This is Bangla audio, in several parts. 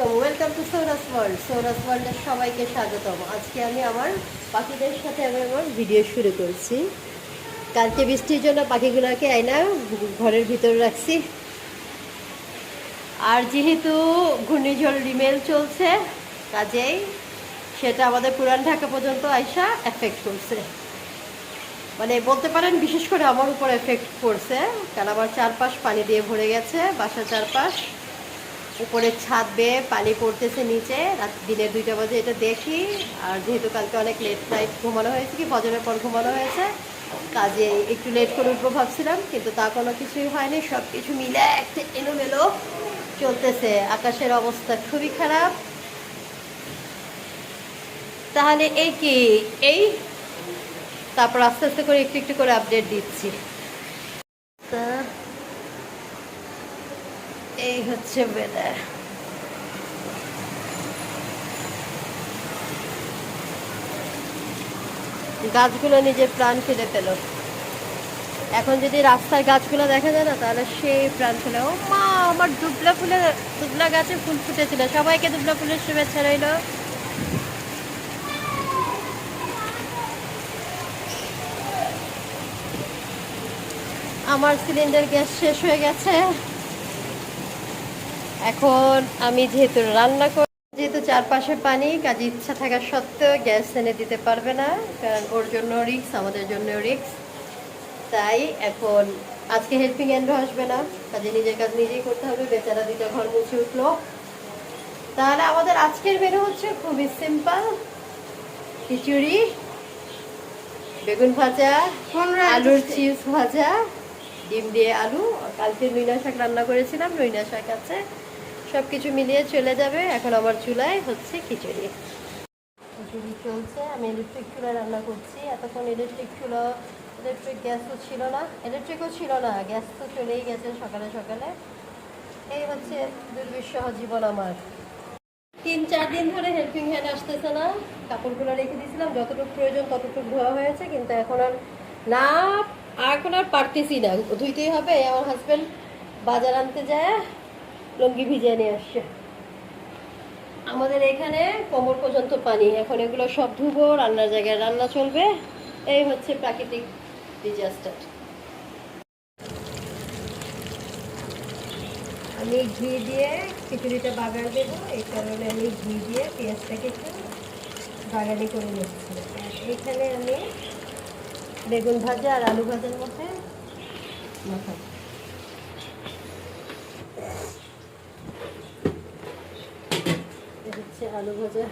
আলাইকুম welcome to Sauras world Sauras ওয়ার্ল্ডের সবাইকে স্বাগতম। আজকে আমি আমার পাখিদের সাথে আমি আমার ভিডিও শুরু করছি। কালকে বৃষ্টির জন্য পাখিগুলোকে আইনা ঘরের ভিতরে রাখছি। আর যেহেতু ঘূর্ণিঝড় রিমেল চলছে, কাজেই সেটা আমাদের পুরান ঢাকা পর্যন্ত আইসা এফেক্ট করছে। মানে বলতে পারেন, বিশেষ করে আমার উপর এফেক্ট করছে, কারণ আমার চারপাশ পানি দিয়ে ভরে গেছে, বাসার চারপাশ। উপরে ছাদ বেয়ে পানি পড়তেছে নিচে। রাত দিনে দুইটা বাজে এটা দেখি। আর যেহেতু কালকে অনেক লেট নাইট ঘুমানো হয়েছে কি বজরের পর ঘুমানো হয়েছে, কাজে একটু লেট করে উঠবো ভাবছিলাম, কিন্তু তা কোনো কিছুই হয়নি। সব কিছু মিলে একটা এলোমেলো চলতেছে। আকাশের অবস্থা খুবই খারাপ। তাহলে এই কি? এই? তারপর আস্তে আস্তে করে একটু একটু করে আপডেট দিচ্ছি। তা এই হচ্ছে ওয়েদার গাছগুলো নিজের প্রাণ ফিরে পেল। এখন যদি রাস্তার গাছগুলো দেখা যায় না, তাহলে সেই প্রাণ ফেলে ও মা, আমার দুবলা ফুলের দুবলা গাছে ফুল ফুটেছিল। সবাইকে দুবলা ফুলের শুভেচ্ছা রইল। আমার সিলিন্ডার গ্যাস শেষ হয়ে গেছে। এখন আমি যেহেতু রান্না করি যেহেতু চারপাশে পানি কাজে ইচ্ছা থাকা সত্ত্বেও গ্যাস এনে দিতে পারবে না কারণ ওর জন্য রিক্স আমাদের জন্য রিক্স তাই এখন আজকে হেল্পিং হ্যান্ডও আসবে না। কাজে নিজের কাজ নিজেই করতে হবে বেচারা দুটো ঘর মুছে উঠল। তাহলে আমাদের আজকের মেনু হচ্ছে খুবই সিম্পল খিচুড়ি বেগুন ভাজা আলুর চিপস ভাজা ডিম দিয়ে আলু। কালকে নইনা শাক রান্না করেছিলাম নইনা শাক আছে। সব কিছু মিলিয়ে চলে যাবে। এখন আমার চুলায় হচ্ছে খিচুড়ি। খিচুড়ি চলছে। আমি ইলেকট্রিক চুলায় রান্না করছি। এতক্ষণ ইলেকট্রিক চুলা ইলেকট্রিক গ্যাসও ছিল না। ইলেকট্রিকও ছিল না। গ্যাস তো চলেই গেছে সকালে সকালে। এই হচ্ছে দুর্বিষহ জীবন আমার। তিন, চার দিন ধরে হেল্পিং হ্যান্ড আসতেছে না। কাপড়গুলো রেখে দিয়েছিলাম। যতটুকু প্রয়োজন ততটুকু ধোয়া হয়েছে। কিন্তু এখন আর না এখন আর পারতেছি না। ধুইতেই হবে। আমার হাজবেন্ড বাজার আনতে যায়। লুঙ্গি ভিজিয়ে নিয়ে আসছে। আমাদের এখানে কোমর পর্যন্ত পানি। এখন এগুলো সব ধুবো, রান্নার জায়গায় রান্না চলবে। এই হচ্ছে প্রাকৃতিক ডিজাস্টার আমি ঘি দিয়ে খিচুড়িটা বাগার দেবো। এই কারণে আমি ঘি দিয়ে পেঁয়াজটাকে একটু বাগানি করে নিচ্ছি। এখানে আমি বেগুন ভাজা আর আলু ভাজার মধ্যে মাখাবো এই হচ্ছে আলু ভাজা।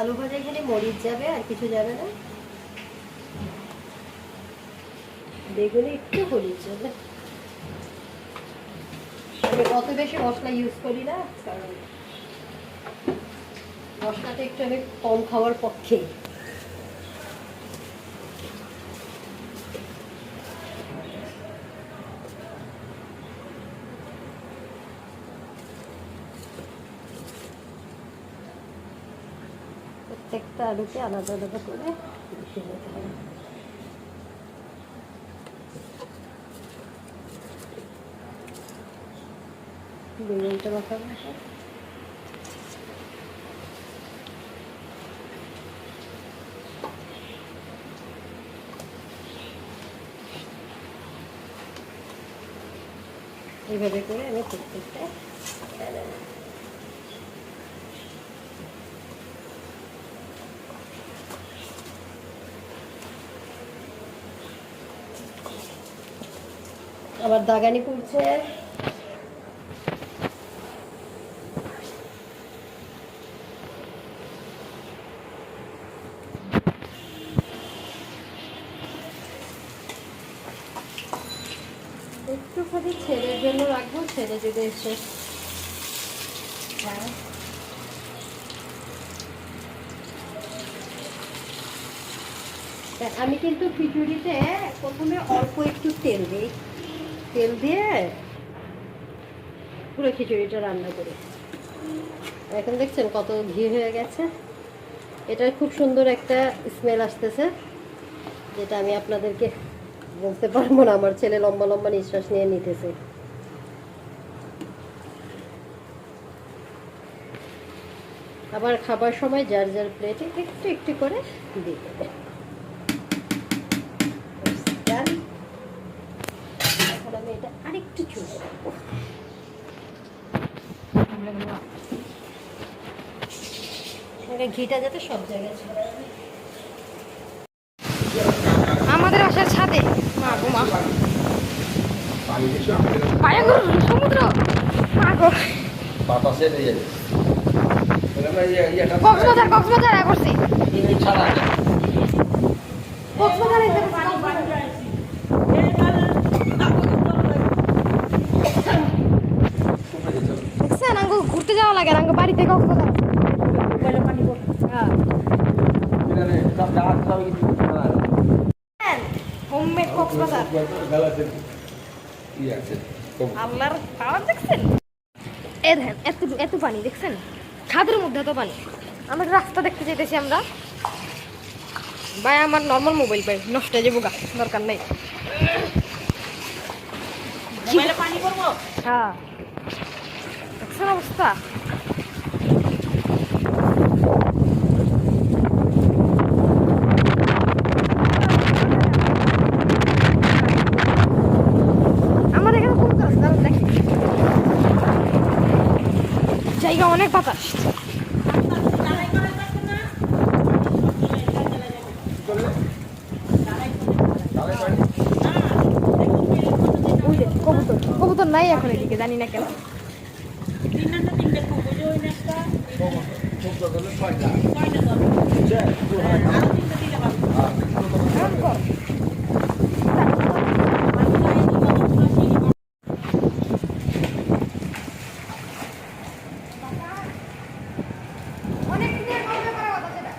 আলু ভাজা এখানে মরিচ যাবে আর কিছু যাবে না। বেগুনে একটু হলুদ যাবে। আমি অত বেশি মশলা ইউজ করি না, কারণ মশলাটা একটু আমি কম খাওয়ার পক্ষে প্রত্যেকটা আলুকে আলাদা আলাদা করে নিতে হবে। বেগুনটা মাখাবো এইভাবে করে আমি প্রত্যেকটা আবার দাগানি পড়ছে একটুখানি ছেলের জন্য রাখব, ছেলে যদি এসে হ্যাঁ আমি কিন্তু খিচুড়িতে প্রথমে অল্প একটু তেল দিই। তেল দিয়ে পুরো খিচুড়িটা রান্না করি। এখন দেখছেন কত ঘি হয়ে গেছে। এটার খুব সুন্দর একটা স্মেল আসতেছে, যেটা আমি আপনাদেরকে বলতে পারব না, আমার ছেলে লম্বা লম্বা নিঃশ্বাস নিয়ে নিতেছে। আবার খাবার সময় যার যার প্লেটে একটু একটু করে দিয়ে Done. এটা আরেকটু চুল ঘিটা যাতে সব জায়গায় আমাদের বাসার ছাদে। মা গো মা। সমুদ্র। মা গো। বাতাসে নিয়ে যাবে এখানে ইয়েটা কক্সবাজার কক্সবাজার আয় করছি কক্সবাজার এসে কোথায় যেতে হবে? দেখছেন আঙ্গো ঘুরতে যাওয়া লাগে হ্যাঁ জাহাজ সব কিছু না। হোমমেড কক্সবাজার। আল্লাহর পাওয়ার দেখছেন? এ দেখেন এত এত পানি দেখছেন? ছাদের মধ্যে এত পানি। আমরা রাস্তা দেখতে যেতেছি আমরা। ভাই আমার নর্মাল মোবাইল পাই। নষ্ট হয়ে যাব গা দরকার নেই। হ্যাঁ। দেখছেন অবস্থা আমার এখানে কোন গাছ দাঁড়ান দেখি জায়গা অনেক বাতাস। কবুতর কবুতর নাই এখন এদিকে জানি না কেন। ছয়টা। বুঝছে? দু হাজার টাকা। আর কেমন কর? অনেক দিনের গল্প করা কথা সেটা।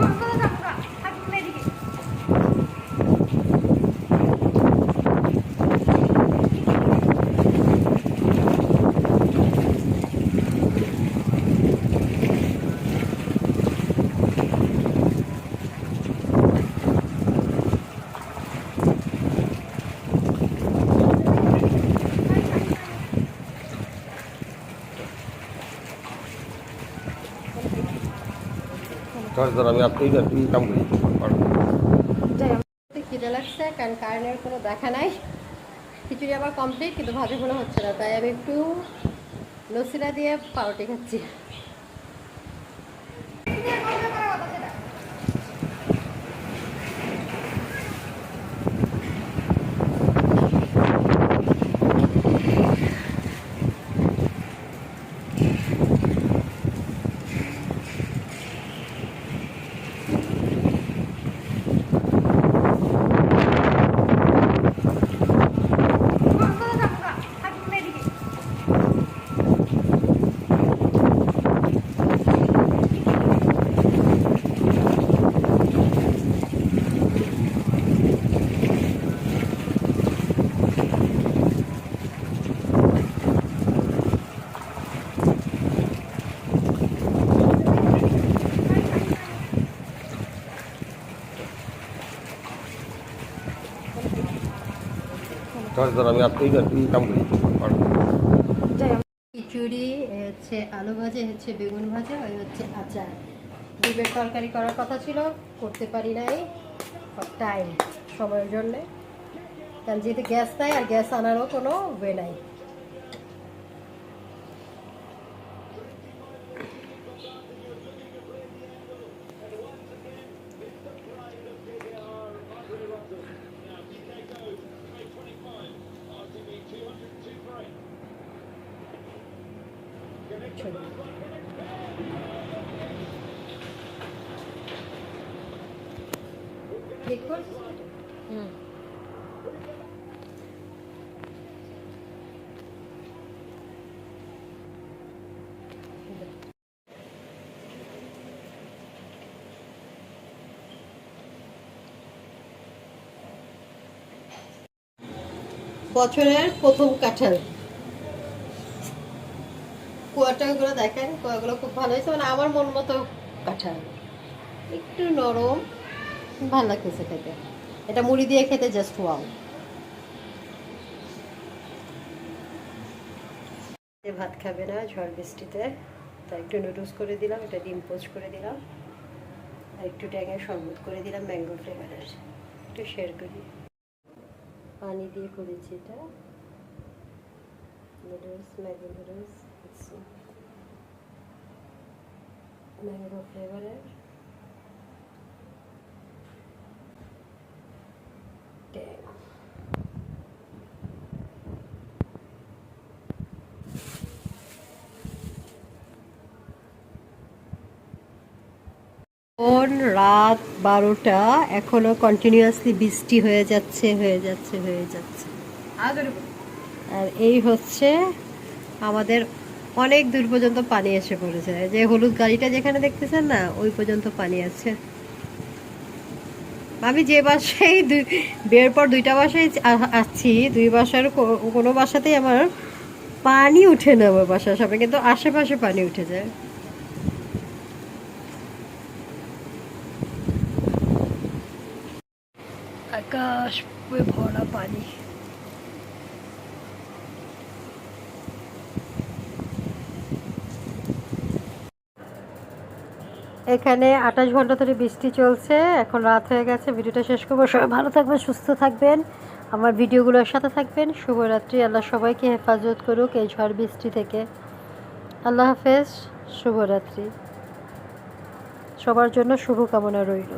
কক্সবাজার যাব গা, থাকব না এদিকে। তাহলে ধর আমি আপনি আপনি কাম করি। খিদে লাগছে, কারণ কারেন্টের কোনো দেখা নাই। খিচুড়ি আবার কমপ্লিট কিন্তু ভাজি কোনো হচ্ছে না, তাই আমি একটু লসিলা দিয়ে পাউরুটি খাচ্ছি। তাহলে ধর, আমি আপনি আপনি কাম করি। খিচুড়ি হচ্ছে আলু ভাজা হচ্ছে বেগুন ভাজা ওই হচ্ছে আচার। ডিমের তরকারি করার কথা ছিল, করতে পারি নাই টাইম সময়ের জন্যে। কারণ যেহেতু গ্যাস নাই, আর গ্যাস আনারও কোনো ওয়ে নাই। দেখুন। বছরের প্রথম কাঁঠাল। কুয়াটাগুলো দেখেন কুয়াগুলো খুব ভালো হয়েছে মানে আমার মন মতো কাঁঠাল। একটু নরম। ভালো লাগতেছে খেতে। এটা মুড়ি দিয়ে খেতে জাস্ট ওয়াও ভাত খাবে না ঝড় বৃষ্টিতে, তাই একটু নুডলস করে দিলাম এটা ডিম পোচ করে দিলাম, আর একটু ট্যাঙের শরবত করে দিলাম ম্যাঙ্গো ফ্লেভারের একটু শেয়ার করি। পানি দিয়ে করেছি এটা। নুডলস ম্যাগি নুডলস ম্যাঙ্গো ফ্লেভারের রাত বারোটা, এখনও কন্টিনিউয়াসলি বৃষ্টি হয়ে যাচ্ছে হয়ে যাচ্ছে হয়ে যাচ্ছে। আর এই হচ্ছে আমাদের অনেক দূর পর্যন্ত পানি এসে পড়েছে। যে হলুদ গাড়িটা যেখানে দেখতেছেন না, ওই পর্যন্ত পানি আছে। আমি যে বাসায় দুই, বিয়ের পর দুইটা বাসায় আসছি, দুই বাসার কোনো বাসাতেই আমার পানি উঠে না আমার বাসার সবাই কিন্তু আশেপাশে পানি উঠে যায়। আকাশ ভরা পানি। এখানে আঠাশ ঘণ্টা ধরে বৃষ্টি চলছে, এখন রাত হয়ে গেছে, ভিডিওটা শেষ করব। সবাই ভালো থাকবেন, সুস্থ থাকবেন। আমার ভিডিওগুলোর সাথে থাকবেন। শুভরাত্রি, আল্লাহ সবাইকে হেফাজত করুক এই ঝড় বৃষ্টি থেকে। আল্লাহ হাফেজ, শুভরাত্রি। সবার জন্য শুভকামনা রইল।